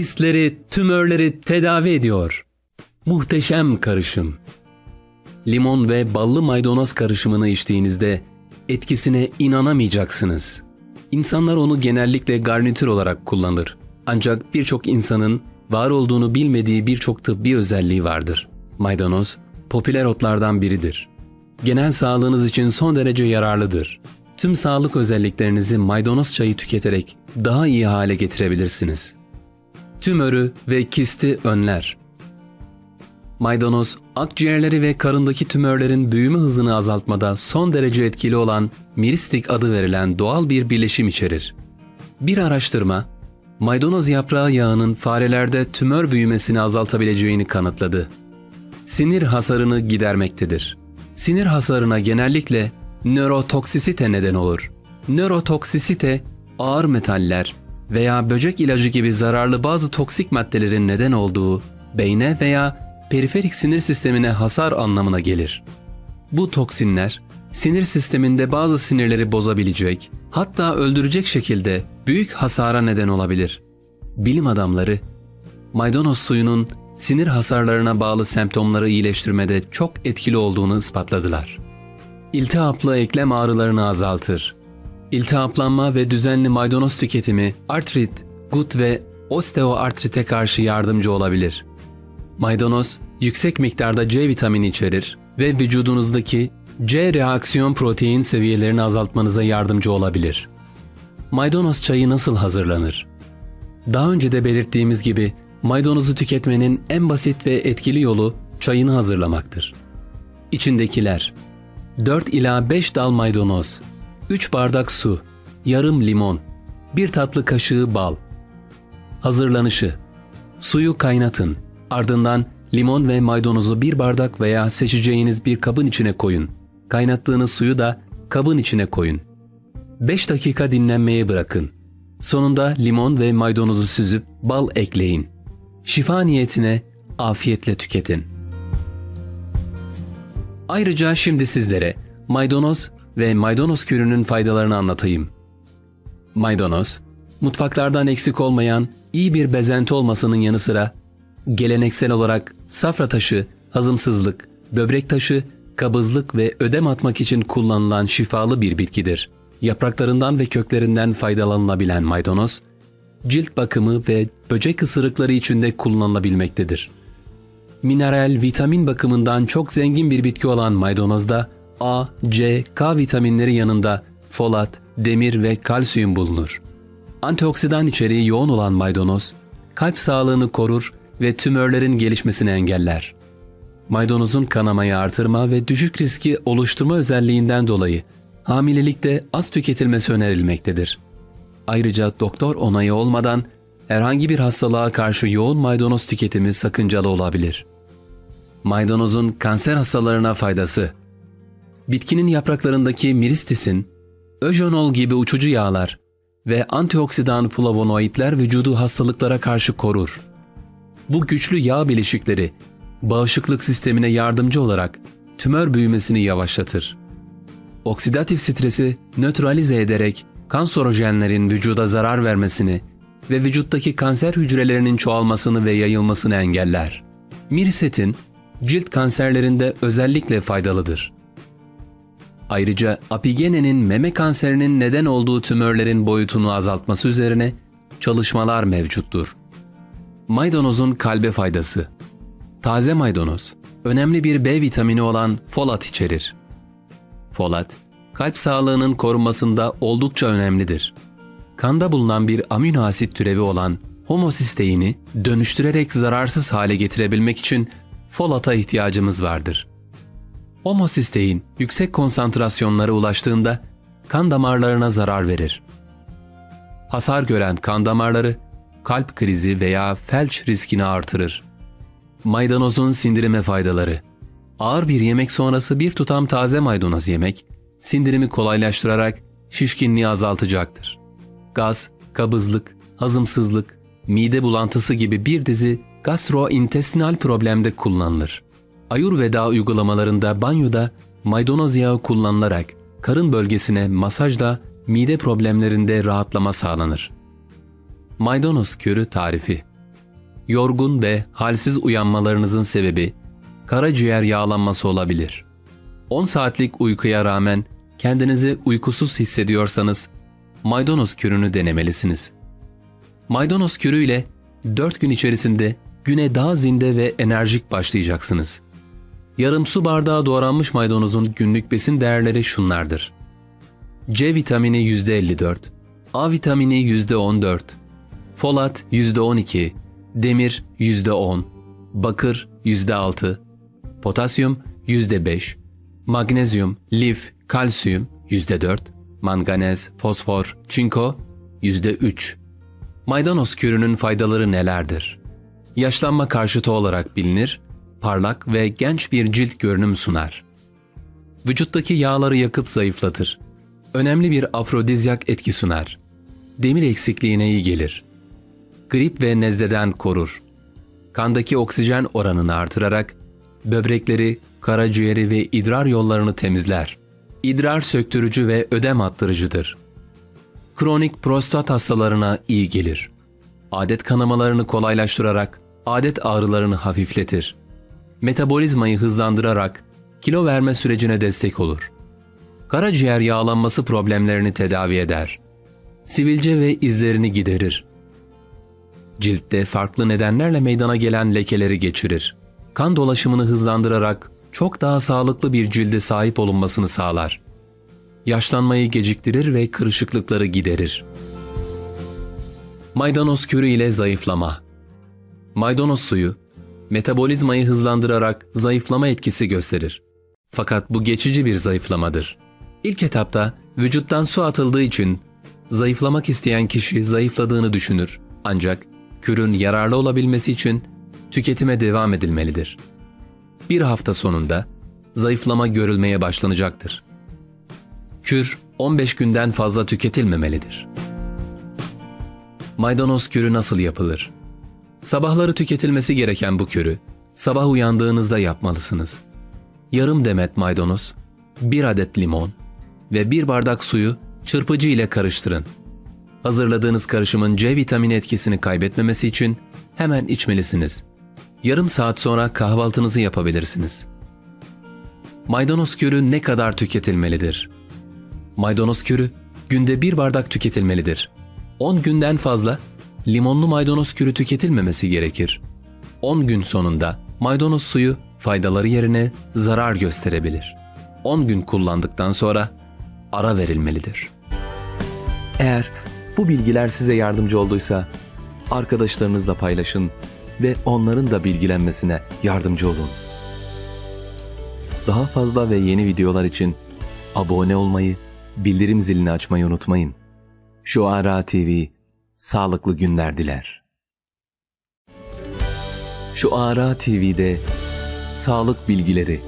kistleri, tümörleri tedavi ediyor. Muhteşem karışım. Limon ve ballı maydanoz karışımını içtiğinizde etkisine inanamayacaksınız. İnsanlar onu genellikle garnitür olarak kullanır. Ancak birçok insanın var olduğunu bilmediği birçok tıbbi özelliği vardır. Maydanoz popüler otlardan biridir. Genel sağlığınız için son derece yararlıdır. Tüm sağlık özelliklerinizi maydanoz çayı tüketerek daha iyi hale getirebilirsiniz. Tümörü ve kisti önler. Maydanoz, akciğerleri ve karındaki tümörlerin büyüme hızını azaltmada son derece etkili olan miristik adı verilen doğal bir birleşim içerir. Bir araştırma, maydanoz yaprağı yağının farelerde tümör büyümesini azaltabileceğini kanıtladı. Sinir hasarını gidermektedir. Sinir hasarına genellikle nörotoksisite neden olur. Nörotoksisite, ağır metaller veya böcek ilacı gibi zararlı bazı toksik maddelerin neden olduğu beyne veya periferik sinir sistemine hasar anlamına gelir. Bu toksinler sinir sisteminde bazı sinirleri bozabilecek, hatta öldürecek şekilde büyük hasara neden olabilir. Bilim adamları maydanoz suyunun sinir hasarlarına bağlı semptomları iyileştirmede çok etkili olduğunu ispatladılar. İltihaplı eklem ağrılarını azaltır. İltihaplanma ve düzenli maydanoz tüketimi artrit, gut ve osteoartrite karşı yardımcı olabilir. Maydanoz yüksek miktarda C vitamini içerir ve vücudunuzdaki C reaksiyon protein seviyelerini azaltmanıza yardımcı olabilir. Maydanoz çayı nasıl hazırlanır? Daha önce de belirttiğimiz gibi maydanozu tüketmenin en basit ve etkili yolu çayını hazırlamaktır. İçindekiler 4 ila 5 dal maydanoz, 3 bardak su, yarım limon, 1 tatlı kaşığı bal. Hazırlanışı Suyu kaynatın. Ardından limon ve maydanozu bir bardak veya seçeceğiniz bir kabın içine koyun. Kaynattığınız suyu da kabın içine koyun. 5 dakika dinlenmeye bırakın. Sonunda limon ve maydanozu süzüp bal ekleyin. Şifa niyetine afiyetle tüketin. Ayrıca şimdi sizlere maydanoz ve maydanoz kürünün faydalarını anlatayım. Maydanoz, mutfaklardan eksik olmayan iyi bir bezenti olmasının yanı sıra geleneksel olarak safra taşı, hazımsızlık, böbrek taşı, kabızlık ve ödem atmak için kullanılan şifalı bir bitkidir. Yapraklarından ve köklerinden faydalanılabilen maydanoz, cilt bakımı ve böcek ısırıkları için de kullanılabilmektedir. Mineral, vitamin bakımından çok zengin bir bitki olan maydanozda A, C, K vitaminleri yanında folat, demir ve kalsiyum bulunur. Antioksidan içeriği yoğun olan maydanoz, kalp sağlığını korur ve tümörlerin gelişmesini engeller. Maydanozun kanamayı artırma ve düşük riski oluşturma özelliğinden dolayı hamilelikte az tüketilmesi önerilmektedir. Ayrıca doktor onayı olmadan herhangi bir hastalığa karşı yoğun maydanoz tüketimi sakıncalı olabilir. Maydanozun kanser hastalarına faydası Bitkinin yapraklarındaki miristisin, öjonol gibi uçucu yağlar ve antioksidan flavonoidler vücudu hastalıklara karşı korur. Bu güçlü yağ bileşikleri bağışıklık sistemine yardımcı olarak tümör büyümesini yavaşlatır. Oksidatif stresi nötralize ederek kanserojenlerin vücuda zarar vermesini ve vücuttaki kanser hücrelerinin çoğalmasını ve yayılmasını engeller. Mirsetin cilt kanserlerinde özellikle faydalıdır. Ayrıca apigenenin meme kanserinin neden olduğu tümörlerin boyutunu azaltması üzerine çalışmalar mevcuttur. Maydanozun kalbe faydası. Taze maydanoz, önemli bir B vitamini olan folat içerir. Folat, kalp sağlığının korunmasında oldukça önemlidir. Kanda bulunan bir amino asit türevi olan homosisteini dönüştürerek zararsız hale getirebilmek için folata ihtiyacımız vardır. Homosistein yüksek konsantrasyonlara ulaştığında kan damarlarına zarar verir. Hasar gören kan damarları kalp krizi veya felç riskini artırır. Maydanozun sindirime faydaları. Ağır bir yemek sonrası bir tutam taze maydanoz yemek, sindirimi kolaylaştırarak şişkinliği azaltacaktır. Gaz, kabızlık, hazımsızlık, mide bulantısı gibi bir dizi gastrointestinal problemde kullanılır. Ayurveda uygulamalarında banyoda maydanoz yağı kullanılarak karın bölgesine masajla mide problemlerinde rahatlama sağlanır. Maydanoz körü tarifi yorgun ve halsiz uyanmalarınızın sebebi karaciğer yağlanması olabilir. 10 saatlik uykuya rağmen kendinizi uykusuz hissediyorsanız maydanoz kürünü denemelisiniz. Maydanoz kürü ile 4 gün içerisinde güne daha zinde ve enerjik başlayacaksınız. Yarım su bardağı doğranmış maydanozun günlük besin değerleri şunlardır. C vitamini %54, A vitamini %14, folat %12, demir %10, bakır %6, potasyum %5, magnezyum, lif, kalsiyum %4, manganez, fosfor, çinko %3. Maydanoz kürünün faydaları nelerdir? Yaşlanma karşıtı olarak bilinir, parlak ve genç bir cilt görünüm sunar. Vücuttaki yağları yakıp zayıflatır. Önemli bir afrodizyak etki sunar. Demir eksikliğine iyi gelir. Grip ve nezleden korur. Kandaki oksijen oranını artırarak böbrekleri, karaciğeri ve idrar yollarını temizler. İdrar söktürücü ve ödem attırıcıdır. Kronik prostat hastalarına iyi gelir. Adet kanamalarını kolaylaştırarak adet ağrılarını hafifletir. Metabolizmayı hızlandırarak kilo verme sürecine destek olur. Karaciğer yağlanması problemlerini tedavi eder. Sivilce ve izlerini giderir. Ciltte farklı nedenlerle meydana gelen lekeleri geçirir. Kan dolaşımını hızlandırarak çok daha sağlıklı bir cilde sahip olunmasını sağlar. Yaşlanmayı geciktirir ve kırışıklıkları giderir. Maydanoz kürü ile zayıflama. Maydanoz suyu metabolizmayı hızlandırarak zayıflama etkisi gösterir. Fakat bu geçici bir zayıflamadır. İlk etapta vücuttan su atıldığı için zayıflamak isteyen kişi zayıfladığını düşünür. Ancak kürün yararlı olabilmesi için tüketime devam edilmelidir. Bir hafta sonunda zayıflama görülmeye başlanacaktır. Kür 15 günden fazla tüketilmemelidir. Maydanoz kürü nasıl yapılır? Sabahları tüketilmesi gereken bu kürü sabah uyandığınızda yapmalısınız. Yarım demet maydanoz, bir adet limon ve bir bardak suyu çırpıcı ile karıştırın. Hazırladığınız karışımın C vitamini etkisini kaybetmemesi için hemen içmelisiniz. Yarım saat sonra kahvaltınızı yapabilirsiniz. Maydanoz kürü ne kadar tüketilmelidir? Maydanoz kürü günde bir bardak tüketilmelidir. 10 günden fazla limonlu maydanoz kürü tüketilmemesi gerekir. 10 gün sonunda maydanoz suyu faydaları yerine zarar gösterebilir. 10 gün kullandıktan sonra ara verilmelidir. Eğer bu bilgiler size yardımcı olduysa arkadaşlarınızla paylaşın ve onların da bilgilenmesine yardımcı olun. Daha fazla ve yeni videolar için abone olmayı, bildirim zilini açmayı unutmayın. Şu Ara TV sağlıklı günler diler. Şu Ara TV'de sağlık bilgileri,